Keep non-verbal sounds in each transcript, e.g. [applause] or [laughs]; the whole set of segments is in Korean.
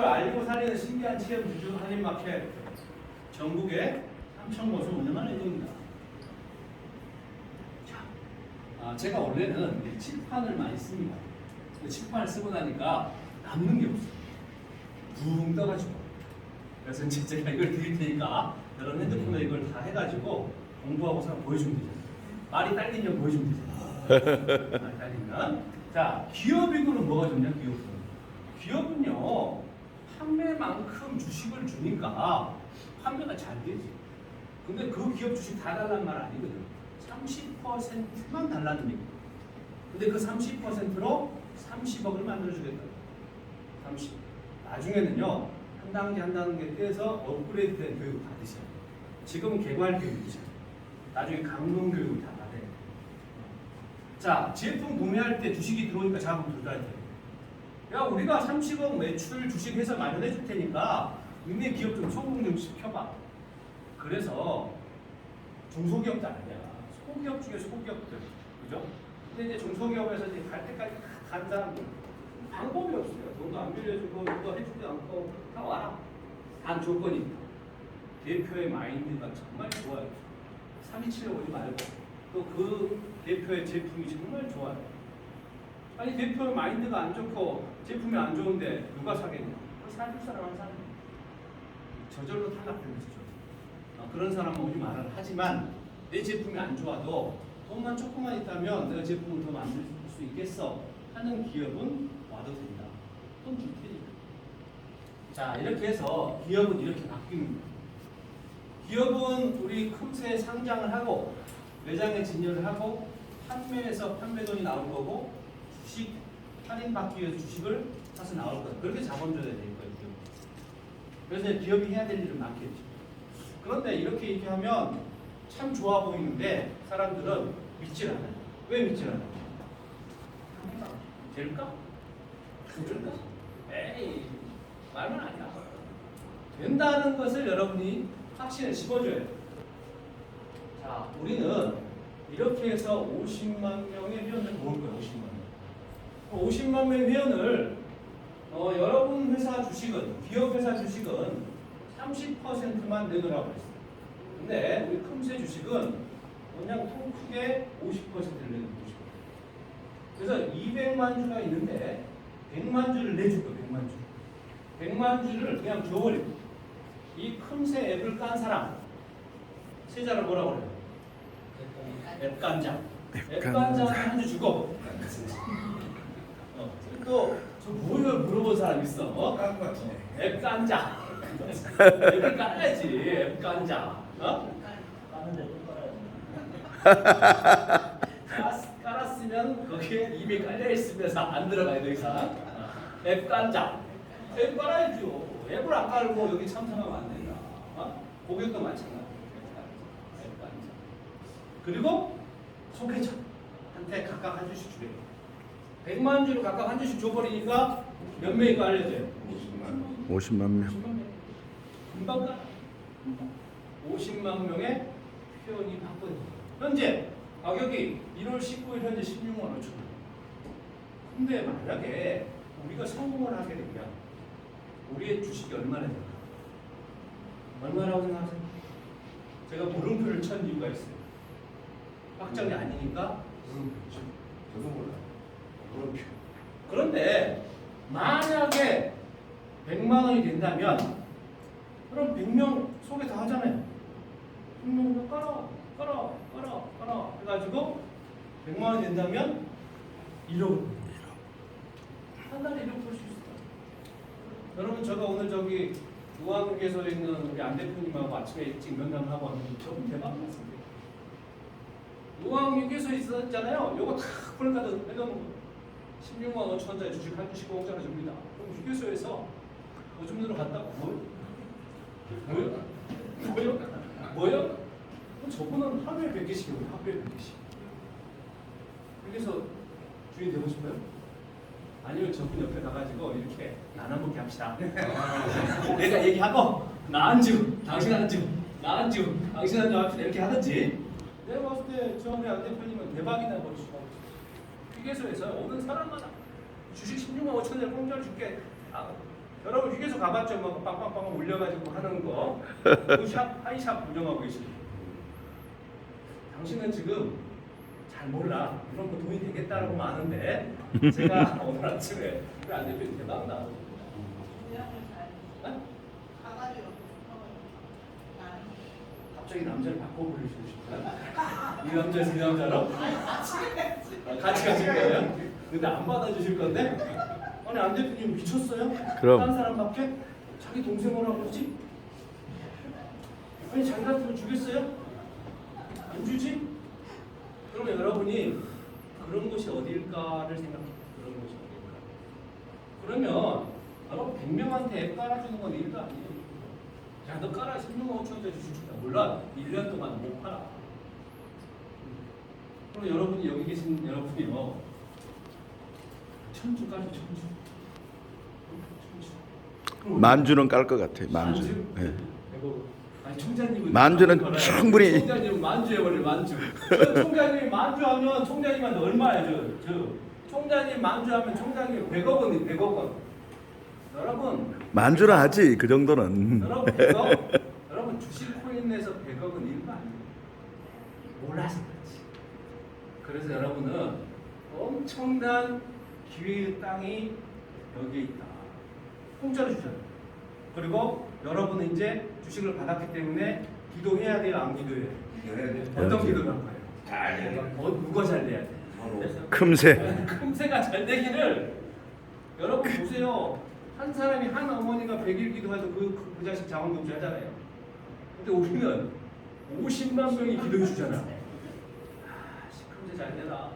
주식을 알고 살리는 신기한 체험 주주 한인마켓 전국에 3천 곳을 운영하는 예정입니다. 자, 아, 제가 원래는 이 칠판을 많이 씁니다. 근데 칠판을 쓰고 나니까 남는 게 없어요. 붕 떠가지고. 그래서 이제 제가 이걸 드릴 테니까 여러분 핸드폰에 이걸 다 해가지고 공부하고서 보여주면 되잖아요. 말이 딸리면 보여주면 되잖아요. [laughs] 말이 딸리면. 자, 기업이고는 뭐가 좋냐, 판매 만큼 주식을 주니까 판매가 잘 되지. 근데 그 기업 주식 다 달라는 말 아니거든. 30%만 달라는 얘기. 근데 그 30%로 30억을 만들어주겠다. 30. 나중에는요, 한 단계 한 단계 떼서 업그레이드 된 교육을 받으셔야 돼요. 지금은 개발 교육이잖아요. 나중에 강론 교육을 다 받아야 돼요. 자, 제품 구매할 때 주식이 들어오니까 자금 들어야 돼요. 야, 우리가 30억 매출 주식회사 마련해 줄 테니까 니네 기업 좀 성공 좀 시켜봐. 그래서 중소기업도 아니야. 소기업 중에 소기업들. 그죠? 근데 이제 중소기업에서 이제 갈 때까지 간 사람들 방법이 없어요. 돈도 안 빌려주고, 이거 해주지도 않고, 다 와라. 단 조건이 대표의 마인드가 정말 좋아요. 327에 오지 말고, 또 그 대표의 제품이 정말 좋아요. 아니, 대표의 마인드가 안 좋고, 제품이 안 좋은데, 누가 사겠냐? 그 사줄 사람 한 사람. 저절로 탈락되는 거죠. 어, 그런 사람은 오지 말아라. 하지만, 내 제품이 안 좋아도, 돈만 조금만 있다면 내가 제품을 더 만들 수 있겠어. 하는 기업은 와도 된다. 돈 줄 테니까. 자, 이렇게 해서 기업은 이렇게 바뀝니다. 기업은 우리 큼새 상장을 하고 매장에 진열을 하고 판매에서 판매돈이 나올 거고 주식 할인받기 위해서 주식을 사서 나올 거예요. 그렇게 자본주의가 될 거예요. 그래서 기업이 해야 될 일은 많겠죠. 그런데 이렇게 얘기하면 참 좋아 보이는데 사람들은 믿질 않아요. 왜 믿질 않아요? 될까? 될까? 에이 말만 아니야. 된다는 것을 여러분이 확신을 집어줘야 돼요. 자, 우리는 이렇게 해서 50만 명의 회원을 모을 거예요. 50만 명. 50만 명의 회원을 어, 여러분 회사 주식은 기업 회사 주식은 30%만 내놓으라고 했어요. 근데 우리 큼새 주식은 그냥 통 크게 50%를 내는 거죠. 그래서 200만 주가 있는데 100만 주를 내줄 거예요. 100만 주. 100만 주를 그냥 줘버리고 이 큼새 앱을 깐 사람 세자를 뭐라고 그래요? 앱간장. 앱간장을 한주 주고 어, 또저 뭐를 물어본 사람 있어? 어? 깐것 같네. 앱간장. 앱을 깔아야지. 앱간장. 어? 깔았- 깔았으면 거기에 이미 깔려 있으면서 안 들어가야 돼 이상. 어. 앱 간장. 앱 깔아야죠. 앱을 안 깔고 여기 참석하면 안 된다. 어? 고객도 마찬가지. 앱 간장. 그리고 소개자한테 각각 한 주씩 주래요. 100만 주를 각각 한 주씩 줘버리니까 몇 명이 깔려져요? 50만. 50만 명. 50만 명. 금방 가. 50만 명의 회원이 바꿔요. 현재 가격이 1월 19일 현재 16만 5천 원. 근데 만약에 우리가 성공을 하게 되면 우리의 주식이 얼마나 될까? 얼마라고 생각하세요? 제가 물음표를 천 이유가 있어요. 확정이 아니니까 물음표죠. 저도 몰라. 그런데 만약에 100만 원이 된다면 그럼 100명 소개 다 하잖아요. 100명 깔아, 깔아, 깔아, 깔아 해가지고 100만 원이 된다면 1억 한 달에 1억 벌수 있어요. 여러분 제가 오늘 저기 우한국에서 있는 우리 안 대표님하고 아침에 일찍 면담하고 왔는데 저분 대박 났습니다. 우한국에서 있었잖아요. 요거 다 플랜카드 해놓은 거. 16만 5천 원짜리 주식 한 주씩 공짜로 줍니다. 그럼 휴게소에서 오줌 누러 갔다가 뭐? 뭐요? 뭐요? 뭐요? 그럼 저분은 하루에 100개씩이요. 하루에 100개씩. 휴게소 주인 되고 싶어요? 아니면 저분 옆에 가가지고 이렇게 나눠먹기 합시다. [laughs] 내가 얘기하고 나 안주, 당신 안주, 나 안주, 당신 안주 합시다 이렇게 하든지 내가 봤을 때 저번에 안 대표님은 수가 없어. 휴게소에서 오는 사람마다 주식 16만 5천 원에 공짜로 줄게. 아, 여러분 휴게소 가봤죠? 막 빵빵빵 올려가지고 하는 거. 그 샵, 하이샵 운영하고 계시죠. 당신은 지금 잘 몰라. 이런 거 돈이 되겠다라고 많은데 제가 [laughs] 오늘 아침에 우리 안 대표님 대박 나. 네? 갑자기 남자를 바꿔 부르시고 싶어요? 이 남자에서 이 남자로? 아, 같이 가실 거예요? 근데 안 받아주실 건데? 아니 안 대표님 미쳤어요? 그럼. 다른 사람밖에? 자기 동생 오라고 그러지? 아니 자기 같으면 주겠어요? 안 주지? 그러면 여러분이 그런 곳이 어딜까를 생각해 그런 곳이 어딜까? 그러면 여러분 100명한테 앱 깔아주는 건 일도 아니에요 야, 너 깔아 10만 5천 원짜리 주식다. 몰라. 1년 동안 못 팔아. 그럼 여러분이 여기 계신 여러분이요. 천주 깔죠, 천주. 천주. 만주는 깔 것 같아. 만주. 만주? 예. 이거 아니 총장님은 만주는. 충분히- 총장님은 만주 해 버려 만주. 저 총장님이 만주 하면 총장님한테 얼마예요? 저, 저 총장님 만주 하면 총장님 100억 원이 100억 원. 여러분 만주는 하지 그 정도는. 여러분 100억 여러분 주식 코인 내서 100억은 일도 아니에요. 몰라서 그렇지. 그래서 여러분은 엄청난 기회의 땅이 여기에 있다. 공짜로 주잖아요. 그리고 여러분은 이제 주식을 받았기 때문에 기도해야 돼요, 안 기도해요? 네, 어떤. 기도를 할 거예요? 잘 해야 돼. 어, 누가 잘 돼야 돼? 금세. 금세가 잘 되기를 여러분 보세요. 한 사람이 한 어머니가 100일 기도해도 그, 그, 그 자식 자원금지 하잖아요. 근데 우리는 50만 명이 기도해 주잖아. 잘 되라.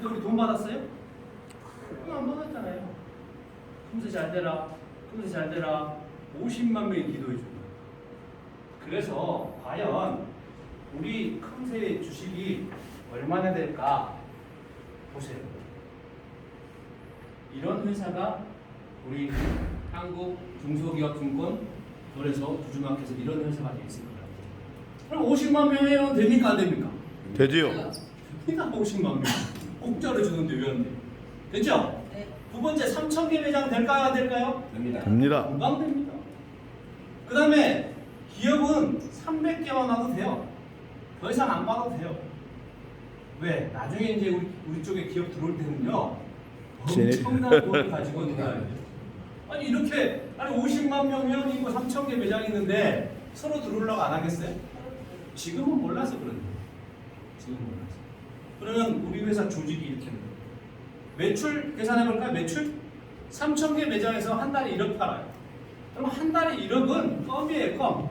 근데 우리 돈 받았어요? 돈안 받았잖아요. 금세 잘 되라. 금세 잘 되라. 50만 명이 기도해 준다. 그래서 과연 우리 금세 주식이 얼마나 될까 보세요. 이런 회사가 우리 한국 중소기업증권 거래소 두주마켓에서 이런 회사가 돼 있을 거라고. 그럼 50만 명 회원 됩니까 안 됩니까? 되지요. 됩니다 50만 명. 공짜로 주는데 왜 안 돼? 됐죠? 두 번째 3천 개 매장 될까요 안 될까요? 됩니다. 됩니다. 금방 됩니다. 그 다음에 기업은 300개만 와도 돼요. 더 이상 안 받아도 돼요. 왜? 나중에 이제 우리, 우리 쪽에 기업 들어올 때는요. 제- 엄청난 돈을 가지고 놀아요. 아니 이렇게 아니 50만 명 회원이 있고 3천 개 매장이 있는데 서로 들어오려고 안 하겠어요? 지금은 몰라서 그런데 지금 몰라서. 그러면 우리 회사 조직이 이렇게 돼요. 매출 계산해 볼까요? 매출 3천 개 매장에서 한 달에 1억 팔아요. 그럼 한 달에 1억은 껌이에요, 껌.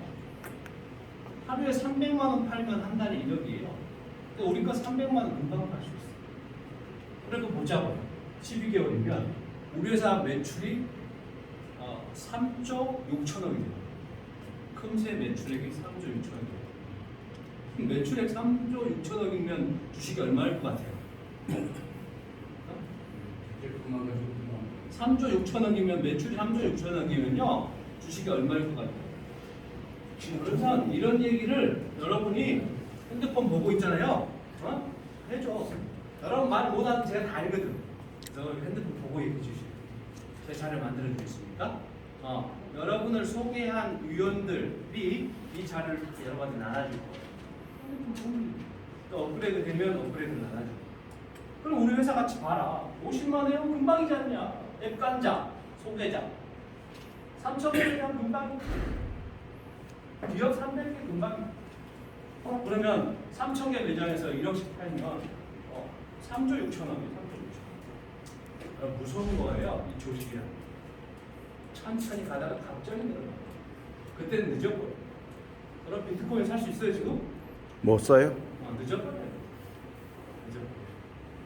하루에 300만 원 팔면 한 달에 1억이에요. 근데 우리 거 300만 원 금방 팔 수 있어요. 그리고 보자고요. 12개월이면 우리 회사 매출이 어, 3조 6천억이 돼요. 금세 매출액이 3조 6천억이 돼요. 그럼 매출액 3조 6천억이면 주식이 얼마일 것 같아요? 이제 그만 가지고 그만. 3조 6천억이면 매출이 3조 6천억이면요 주식이 얼마일 것 같아요? 그래서 이런 얘기를 여러분이 핸드폰 보고 있잖아요. 어? 해줘. 여러분 말 못하는 제가 다 알거든. 그래서 핸드폰 보고 얘기해 주시오. 제 자료 만들어 주겠습니까? 어, 여러분을 소개한 위원들이 이 자료를 여러분한테 나눠줄 거예요. 또 업그레이드 되면 업그레이드를 나눠줄 거예요. 그럼 우리 회사 같이 봐라. 50만 회원 금방이지 않냐? 앱간자, 소개자. 3천 회원 금방. 기업 300개 금방. 어, 그러면 3천 개 매장에서 1억씩 팔면 어, 3조 6천억이에요. 3조 6천억. 어, 무서운 거예요. 이 조직이란. 천천히 가다가 갑자기 늘어나. 그때는 늦어버려. 그럼 비트코인 살 수 있어요 지금? 못 써요? 어, 늦어버려요. 늦어버려요.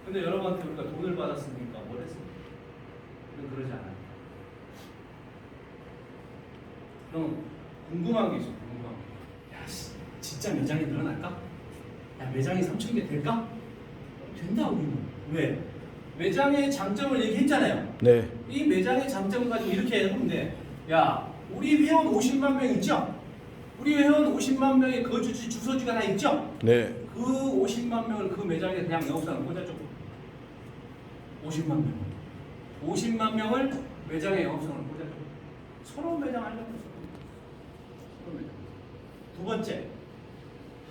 근데 여러분한테 우리가 돈을 받았으니까 뭘 했습니까? 우리는 그러지 않아요. 그럼 궁금한 게 있어, 궁금한 게. 야, 씨, 진짜 매장이 늘어날까? 야, 매장이 3천 개 될까? 된다, 우리는. 왜? 매장의 장점을 얘기했잖아요. 네. 이 매장의 장점을 가지고 이렇게 하면 돼. 야, 우리 회원 50만 명 있죠? 우리 회원 50만 명의 거주지 주소지가 다 있죠? 네. 그 50만 명을 그 매장에 그냥 영업사는 꽂아줘. 50만 명. 50만 명을 매장에 영업사는 꽂아줘. 서로 매장 하려고. 서로 매장. 두 번째,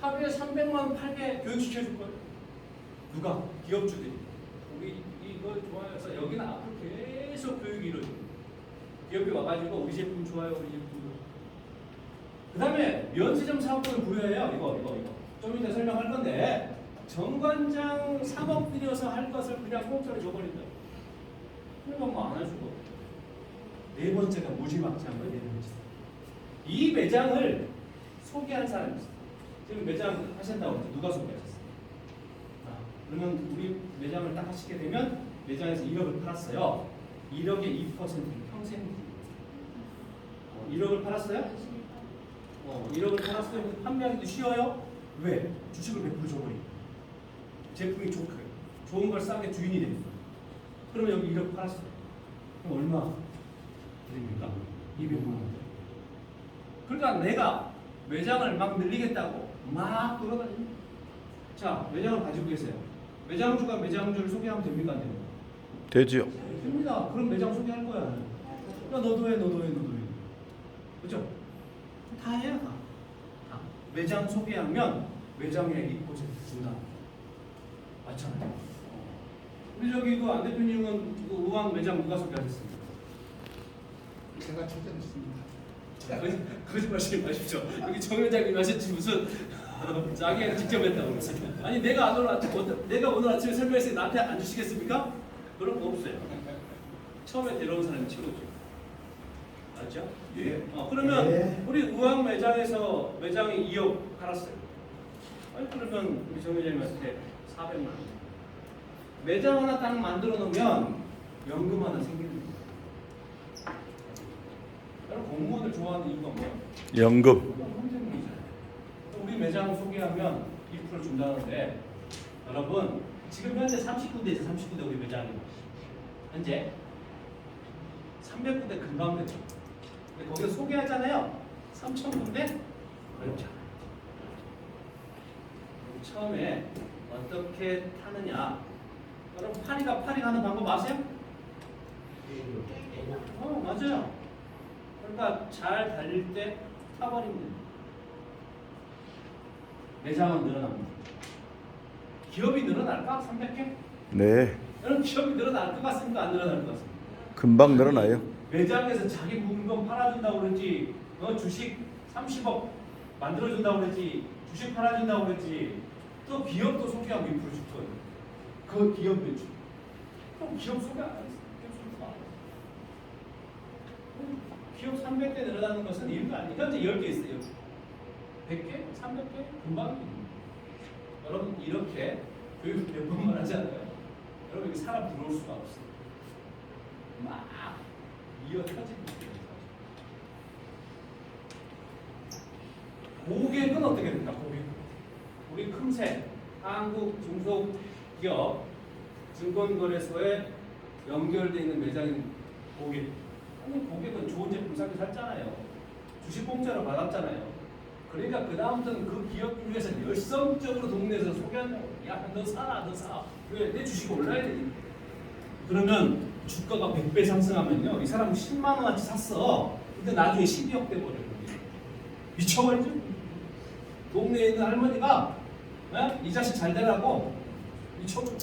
하루에 300만 원 팔게 교육시켜줄 거예요. 누가? 기업주들이. 우리 이거 좋아해서 여기는 앞으로 계속 교육이 이루어져. 기업이 와가지고 우리 제품 좋아요, 우리 제품. 그 다음에 면세점 사업권을 부여해요. 이거, 이거, 이거. 좀 이따 설명할 건데 정관장 3억 들여서 할 것을 그냥 공짜로 줘버린다. 그러면 뭐안 해주고. 네 번째가 무지막지한 거네 번째. 이 매장을 소개한 사람이 있어. 지금 매장 하신다고. 누가 소개하셨어요? 아, 그러면 우리 매장을 딱 하시게 되면 매장에서 1억을 팔았어요. 1억의 2% 평생. 어, 1억을 팔았어요? 어, 1억을 팔았어요. 근데 판매하기도 쉬워요. 왜? 주식을 100% 줘버리. 제품이 좋고 좋은 걸 싸게 주인이 됩니다. 그러면 여기 1억 팔았어요. 그럼 얼마 드립니까? 200만 원. 그러니까 내가 매장을 막 늘리겠다고 막 돌아다닙니다. 자, 매장을 가지고 계세요. 매장주가 매장주를 소개하면 됩니까? 안 됩니까? 되지요. 됩니다. 그럼 매장 소개할 거야. 야, 너도 해, 너도 해, 너도 해. 그죠? 다 해야 다. 다. 매장 소개하면 매장에 이코제 준다. 맞잖아요. 어. 우리 저기 그 안 대표님은 그 의왕 매장 누가 소개하셨습니까? 제가. 거짓- 거짓말하지 마십시오. 여기 정 회장님 하셨지 무슨 [laughs] 자기가 직접 했다고 그랬어요. 아니 내가 오늘 아침 내가 오늘 아침에 설명했으니 나한테 안 주시겠습니까? 그런 거 없어요. 처음에 데려온 사람이 최고죠. 맞죠? 예. 어, 그러면 예. 우리 의왕 매장에서 매장이 2억 팔았어요. 아니 그러면 우리 정 회장님한테 400만 원. 매장 하나 딱 만들어 놓으면 연금 하나 생기는 거예요. 여러분 공무원을 좋아하는 이유가 뭐야? 연금. 선생님이잖아요. 우리 매장 소개하면 2% 준다는데 여러분 지금 현재 30군데에서 30군데 우리 매장이 현재 300군데 금방 되죠. 근데 거기서 소개하잖아요. 3,000군데 어렵죠. 처음에 어떻게 타느냐? 여러분 파리가 파리 가는 방법 아세요? 어 맞아요. 그러니까 잘 달릴 때 타버리면. 매장은 늘어납니다. 기업이 늘어날까? 300개? 네. 여러분 기업이 늘어날 것 같습니까? 안 늘어날 것 같습니까? 금방 늘어나요. 매장에서 자기 물건 팔아준다고 그랬지 어, 주식 30억 만들어준다고 그랬지 주식 팔아준다고 그랬지. 또 기업도 소개하고 2%줄 거예요. 그 기업 매출. 그럼 기업 소개 안 기업 소개 안 했어. 기업 300개 늘어나는 것은 이유가 아니에요. 현재 10개 있어요. 100개? 300개? 금방 여러분 이렇게 교육 몇 번만 하잖아요. 여러분 여기 사람 들어올 수가 없어요. 막 이어 터집니다. 고객은 어떻게 됩니까? 고객. 우리 금세 한국 중소기업 증권거래소에 연결되어 있는 매장인 고객. 아니 고객은 좋은 제품 사기 샀잖아요. 주식 공짜로 받았잖아요. 그러니까 그 다음부터는 그 기업 중에서 열성적으로 동네에서 소개한다고. 야, 너 사라, 너 사. 왜? 내 주식 올라야 되니까. 그러면 주가가 100배 상승하면요. 이 사람은 10만 원어치 샀어. 근데 나중에 12억 돼 버려요. 미쳐버리죠. 동네에 있는 할머니가 에? 이 자식 잘 되라고 미쳐버려.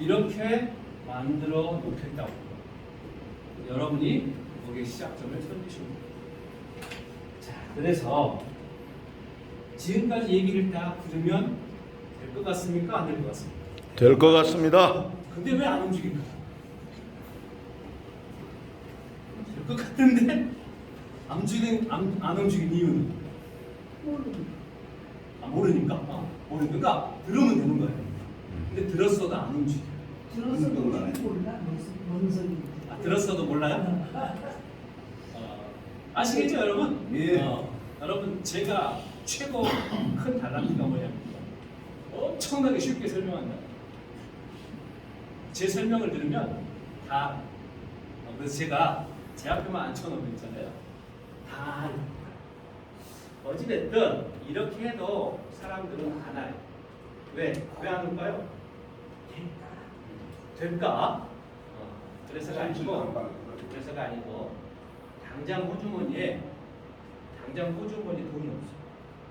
이렇게 만들어 놓겠다고. 여러분이 거기에 시작점을 돼요. 자, 그래서 지금까지 얘기를 딱 들으면 될 것 같습니까? 안 될 것 같습니까? 될 것 같습니다. 근데 왜 안 움직일까? 될 것 같은데 안 움직인 안, 안 움직인 이유는 모르니까. 아, 모르니까. 아, 모르니까 들으면 되는 거예요. 근데 들었어도 안 움직여. 들었어도 몰라 뭔 소리인지. 아, 들었어도 몰라요? [laughs] 어, 아시겠죠, 여러분? 예. 어, 여러분 제가 최고 큰 달란트가 뭐냐면 엄청나게 쉽게 설명한다. 제 설명을 들으면 다 어, 그래서 제가 제 앞에만 앉혀놓으면 있잖아요. 다. 어찌됐든 이렇게 해도 사람들은 안 와요. 왜? 왜 안 올까요? 될까? 어, 그래서가 아니고 그래서가 아니고 당장 호주머니에 당장 호주머니에 돈이 없어.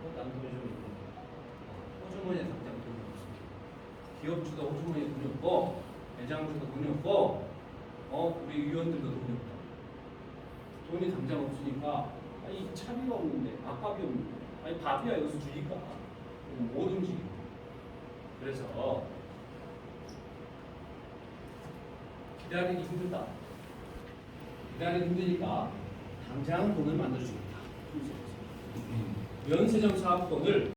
어, 난 돈이 좀 있고. 어, 호주머니에 당장 돈이 없어. 기업주도 호주머니에 돈이 없고 매장주도 돈이 없고 어 우리 위원들도 돈이 없다. 돈이 당장 없으니까 아니 차비가 없는데 밥밥이 없는데 아니 밥이야 여기서 주니까 못 움직여. 그래서 기다리기 힘들다. 기다리기 힘드니까 당장 돈을 만들어주겠다. 면세점 사업권을